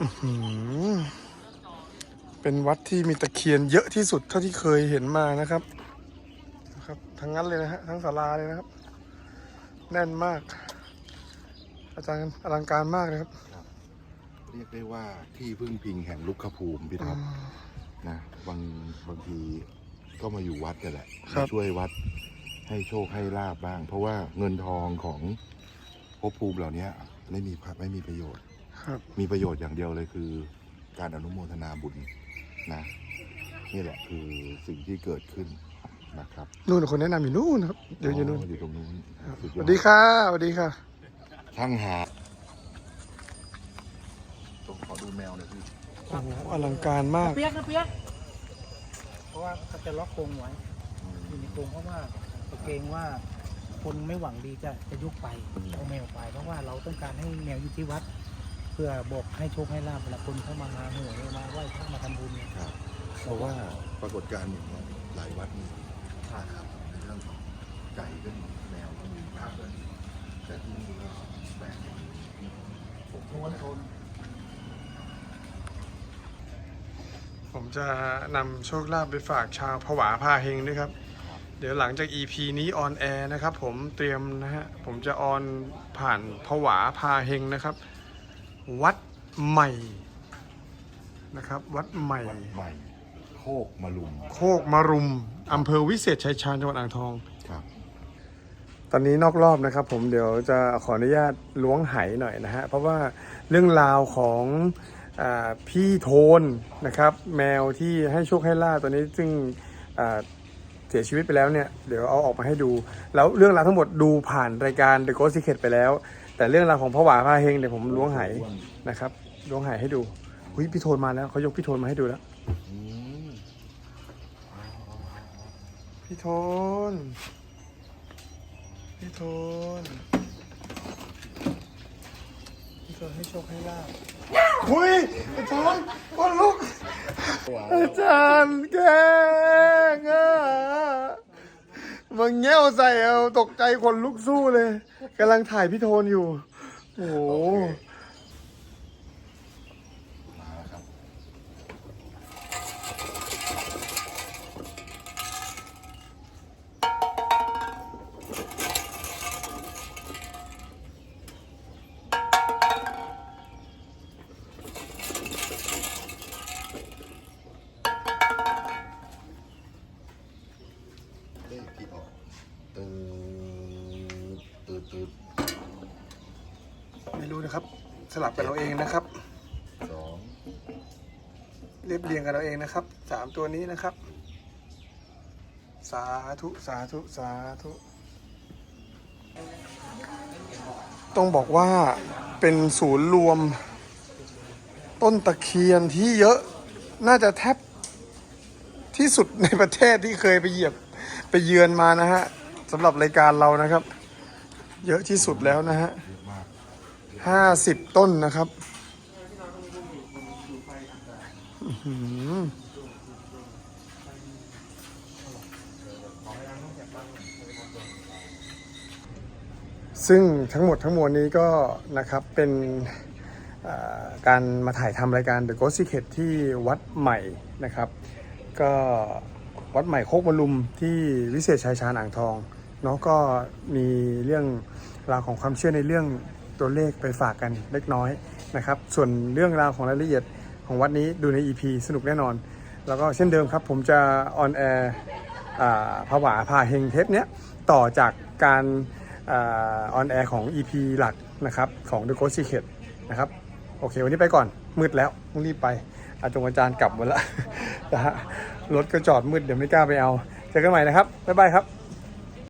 อื้อหือเป็นวัดที่มีตะเคียนเยอะที่สุดเท่าที่เคยเห็นมานะครับนะครับ ทั้งนั้นเลยนะฮะทั้งศาลาเลยนะครับ แน่นมาก อาจารย์อลังการมากเลยครับ เรียกได้ว่าที่พึ่งพิงแห่งลุกขภูมิพี่ท็อปนะบางบางทีก็มาอยู่วัดกันแหละครับมาช่วยวัดให้โชคให้ลาบบ้าง เพราะว่าเงินทองของภพภูมิเหล่านี้ไม่มีไม่มีประโยชน์ ครับมีประโยชน์อย่างเดียวเลยคือ การอนุโมทนาบุญนะนี่แหละคือสิ่งที่เกิดขึ้นนะครับนู่นคนแนะนำอยู่นู่นครับเดี๋ยวอยู่นู่นอยู่ตรงนู้นครับสุสยอวัสดีค่ะสวัสดีค่ะ ช่างหาต้องขอดูแมวหน่อยพี่โอ้โหอลังการมากเปียกนะเปียกเพราะว่าเขาจะล็อกกรงไว้อยู่ในกรงเพราะว่าเกรงว่าคนไม่หวังดีจะจะยุกไปเอาแมวไป เพราะว่าเราต้องการให้แมวอยู่ที่วัดเพื่อบอกให้โชคให้ลาบเวลาคนเข้ามาหาหวยมาไหว้พระมาทำบุญเนี่ยครับเพราะว่าปรากฏการณ์อย่างนี้ยหลายวัดมีนะครับในเรื่องของไก่ก็มีแมวก็มีภาพก็มีแต่ที่นี่ก็แปลกผมโทนโทนผมจะนำโชคลาภไปฝากชาวผวาพาเฮงด้วยครับ เดี๋ยวหลังจาก EP นี้ออนแอร์นะครับ ผมเตรียมนะฮะ ผมจะออนผ่านผวาพาเฮงนะครับ วัดใหม่นะครับ วัดใหม่ วัดใหม่ โคกมาลุมโคกมรุมอำเภอวิเศษชัยชาญจังหวัดอ่างทอง ครับ ตอนนี้นอกรอบนะครับ ผมเดี๋ยวจะขออนุญาตล้วงไหหน่อยนะฮะเพราะว่าเรื่องราวของอาพี่โทนนะครับ แมวที่ให้โชคให้ลาบตัวนี้ซึ่งอ่าเสียชีวิตไปแล้วเนี่ยเดี๋ยวเอาออกมาให้ดู แล้วเรื่องราวทั้งหมดดูผ่านรายการ The Ghost Secret ไปแล้ว แต่เรื่องราวของพระหวาพาเฮงเดี๋ยวผมล้วงไหนะครับล้วงไหให้ดูหุยพี่โทนมาแล้วเขายกพี่โทนมาให้ดูแล้วอืมพี่โทน พี่โทน พี่โทนให้โชคให้ลาบหุยอาจารย์คนลุกอาจารย์แกล้งอะ มึงเงี้ยวใส่เอาตกใจคนลุกสู้เลยกำลังถ่ายพี่โทนอยู่ โอ้โห ออกตืดตืดตืดไม่รู้นะครับ สลับกันเราเองนะครับสองเรียบเรียงกันเราเองนะครับสามตัวนี้นะครับ สาธุสาธุสาธุต้องบอกว่าเป็นศูนย์รวม ต้นตะเคียนที่เยอะน่าจะแทบที่สุดในประเทศที่เคยไปเหยียบ ไปเยือนมานะฮะสำหรับรายการเรานะครับ เยอะที่สุดแล้วนะฮะห้าสิบต้นนะครับซึ่งทั้งหมดทั้งมวลนี้ก็นะครับเป็นาการมาถ่ายทำรายการ The Ghost Secret ที่วัดใหม่นะครับ ก็ วัดใหม่โคกมะลุมที่วิเศษชัยชาญอ่างทองเนาะก็มีเรื่องราวของความเชื่อในเรื่องตัวเลขไปฝากกันเล็กน้อยนะครับ ส่วนเรื่องราวของรายละเอียดของวัดนี้ดูใน EP สนุกแน่นอน แล้วก็เช่นเดิมครับ ผมจะออนแอร์ผวาพาเฮงเทปเนี้ยต่อจากการออนแอร์ของ EP หลักนะครับของ The Ghost Secret นะครับโอเค วันนี้ไปก่อนมืดแล้วต้องรีบไปอาจงอาจารย์กลับหมดล้วนะฮะ รถก็จอดมืดเดี๋ยวไม่กล้าไปเอา เจอกันใหม่นะครับ บ๊ายบายครับ